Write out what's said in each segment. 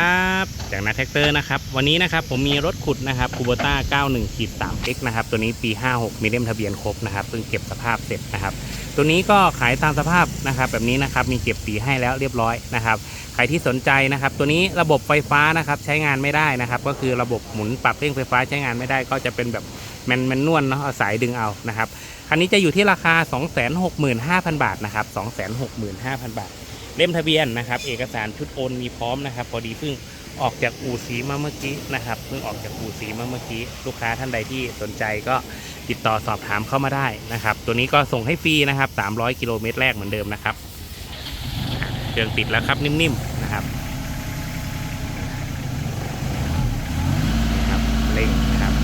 ครับจากนาแท็กเตอร์นะครับวันนี้นะครับผมมีรถขุดนะครับคูโบต้า91ขีด 3x นะครับตัวนี้ปี 56 มีเล่มทะเบียนครบนะครับเพิ่งเก็บสภาพเสร็จนะครับตัวนี้ก็ขายตามสภาพนะครับแบบนี้นะครับมีเก็บสีให้แล้วเรียบร้อยนะครับใครที่สนใจนะครับตัวนี้ระบบไฟฟ้านะครับใช้งานไม่ได้นะครับก็คือระบบหมุนปรับเร่งไฟฟ้าใช้งานไม่ได้ก็จะเป็นแบบแมนแมนนวลเนาะเอาสายดึงเอานะครับคันนี้จะอยู่ที่ราคา 265,000 บาทนะครับ265,000 บาท เล่มทะเบียนนะครับ เอกสารชุดโอนมีพร้อมนะครับ พอดีเพิ่งออกจากอู่สีมาเมื่อกี้นะครับเพิ่งออกจากอู่สีมาเมื่อกี้ ลูกค้าท่านใดที่สนใจก็ติดต่อสอบถามเข้ามาได้นะครับ ตัวนี้ก็ส่งให้ฟรีนะครับ 300 กิโลเมตรแรกเหมือนเดิมนะครับเครื่องติดแล้วครับนิ่มๆนะครับครับเร่งนะครับ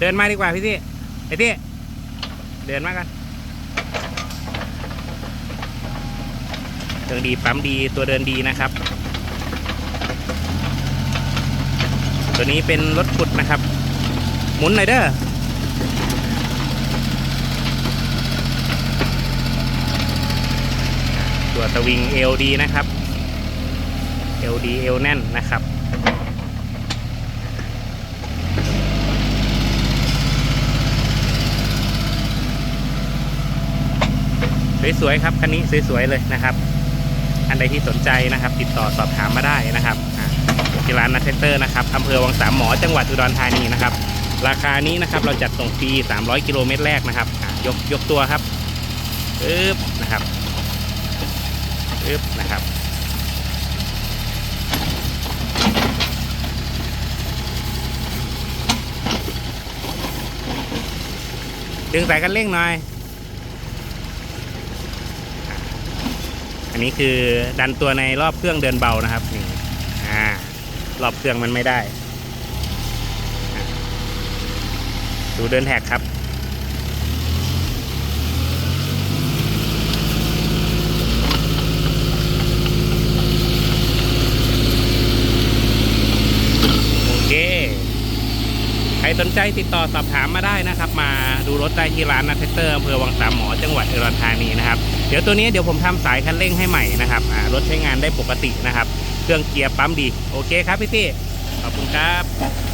เดินมาดีกว่าพี่ที่ไอ้ที่เดินมากันเครื่องดีปั๊มดีตัวเดินดีนะครับ ตัวนี้เป็นรถขุดนะครับ หมุนหน่อยเด้อตัวสวิงเอลดีนะครับเอลดีเอลแน่นนะครับ สวยๆครับคันนี้สวยๆเลยนะครับ อันใดที่สนใจนะครับ ติดต่อสอบถามมาได้นะครับที่ร้านนัทเตอร์นะครับอำเภอวังสามหมอจังหวัดอุดรธานีนะครับ ราคานี้นะครับเราจัดส่งฟรี300 กิโลเมตรแรกนะครับยกยกตัวครับอึ๊บนะครับอึ๊บนะครับดึงสายกันเร่งหน่อย อันนี้คือดันตัวในรอบเครื่องเดินเบานะครับนี่อ่ารอบเครื่องมันไม่ได้ ดูเดินแท็กครับ โอเค ใครสนใจติดต่อสอบถามมาได้นะครับ มาดูรถได้ที่ร้านนัทเตอร์อำเภอวังสามหมอจังหวัดอุดรธานีนะครับเดี๋ยวตัวนี้เดี๋ยวผมทำสายคันเร่งให้ใหม่นะครับรถใช้งานได้ปกตินะครับ เครื่องเกียร์ปั๊มดี โอเคครับพี่ตี้ขอบคุณครับ